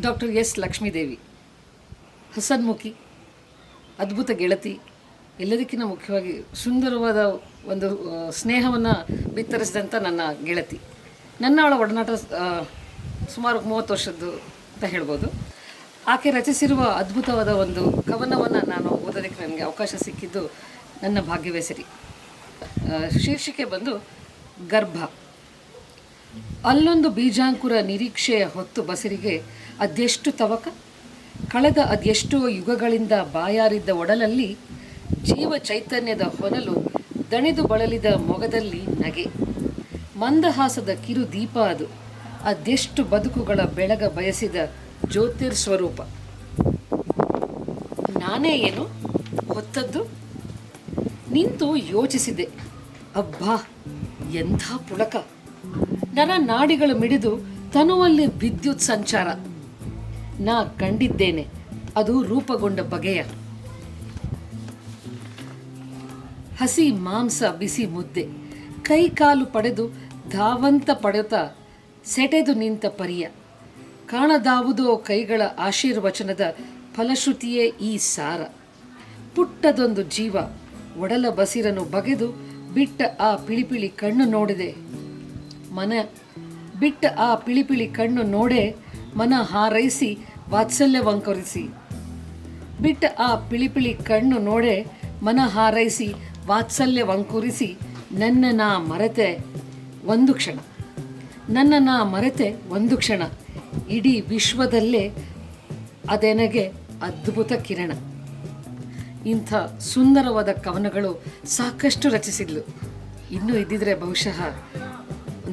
Doctor S Lakshmidevi. ಹಸನ್ಮುಖಿ, ಅದ್ಭುತ ಗೆಳತಿ, ಎಲ್ಲದಕ್ಕಿಂತ ಮುಖ್ಯವಾಗಿ ಸುಂದರವಾದ ಒಂದು ಸ್ನೇಹವನ್ನು ಬಿತ್ತರಿಸಿದಂಥ ನನ್ನ ಗೆಳತಿ. ನನ್ನ ಅವಳ ಒಡನಾಟ ಸುಮಾರು ಮೂವತ್ತು ವರ್ಷದ್ದು ಅಂತ ಹೇಳ್ಬೋದು. ಆಕೆ ರಚಿಸಿರುವ ಅದ್ಭುತವಾದ ಒಂದು ಕವನವನ್ನು ನಾನು ಓದೋದಕ್ಕೆ ನನಗೆ ಅವಕಾಶ ಸಿಕ್ಕಿದ್ದು ನನ್ನ ಭಾಗ್ಯವೇ ಸರಿ. ಶೀರ್ಷಿಕೆ ಬಂದು ಗರ್ಭ. ಅಲ್ಲೊಂದು ಬೀಜಾಂಕುರ ನಿರೀಕ್ಷೆಯ ಹೊತ್ತು ಬಸರಿಗೆ ಅದೆಷ್ಟು ತವಕ? ಕಳೆದ ಅದೆಷ್ಟೋ ಯುಗಗಳಿಂದ ಬಾಯಾರಿದ್ದ ಒಡಲಲ್ಲಿ ಜೀವ ಚೈತನ್ಯದ ಹೊನಲು ದಣಿದು ಬಳಲಿದ ಮೊಗದಲ್ಲಿ ನಗೆ. ಮಂದಹಾಸದ ಕಿರು ದೀಪ ಅದು. ಅದೆಷ್ಟು ಬದುಕುಗಳ ಬೆಳಗ ಬಯಸಿದ ಜ್ಯೋತಿರ್ ಸ್ವರೂಪ ನಾನೇ ಏನು? ಹೊತ್ತದ್ದು? ನಿಂತು ಯೋಚಿಸಿದೆ. ಅಬ್ಬಾ, ಎಂಥ ಪುಳಕ! ನರ ನಾಡಿಗಳು ಮಿಡಿದು ತನುವಲ್ಲಿ ವಿದ್ಯುತ್ ಸಂಚಾರ. ನಾ ಕಂಡಿದ್ದೇನೆ, ಅದು ರೂಪಗೊಂಡ ಬಗೆಯ. ಹಸಿ ಮಾಂಸ ಬಿಸಿ ಮುದ್ದೆ, ಕೈ ಕಾಲು ಪಡೆದು ಧಾವಂತ ಪಡೆತ ಸೆಟೆದು ನಿಂತ ಪರಿಯ. ಕಾಣದಾವುದೋ ಕೈಗಳ ಆಶೀರ್ವಚನದ ಫಲಶ್ರುತಿಯೇ ಈ ಸಾರ. ಪುಟ್ಟದೊಂದು ಜೀವ ಒಡಲ ಬಸಿರನು ಬಗೆದು ಬಿಟ್ಟ ಆ ಪಿಳಿಪಿಳಿ ಕಣ್ಣು ನೋಡಿದೆ. ಮನ ಬಿಟ್ಟ ಆ ಪಿಳಿಪಿಳಿ ಕಣ್ಣು ನೋಡೆ ಮನ ಹಾರೈಸಿ, ವಾತ್ಸಲ್ಯವಂಕರಿಸಿ. ಬಿಟ್ಟ ಆ ಪಿಳಿಪಿಳಿ ಕಣ್ಣು ನೋಡೆ ಮನ ಹಾರೈಸಿ, ವಾತ್ಸಲ್ಯವಂಕುರಿಸಿ, ನನ್ನ ನಾ ಮರೆತೆ ಒಂದು ಕ್ಷಣ. ನನ್ನ ನಾ ಮರೆತೆ ಒಂದು ಕ್ಷಣ. ಇಡೀ ವಿಶ್ವದಲ್ಲೇ ಅದೆನಗೆ ಅದ್ಭುತ ಕಿರಣ. ಇಂಥ ಸುಂದರವಾದ ಕವನಗಳು ಸಾಕಷ್ಟು ರಚಿಸಿದ್ಲು. ಇನ್ನೂ ಇದ್ದಿದ್ರೆ ಬಹುಶಃ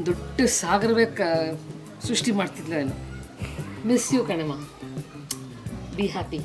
ಒಂದು ದೊಡ್ಡ ಸಾಗರವೇ ಕ ಸೃಷ್ಟಿ ಮಾಡ್ತಿದ್ಲು ನಾನು ಮಿಸ್ ಯು ಕಣಮ್ಮ. Be happy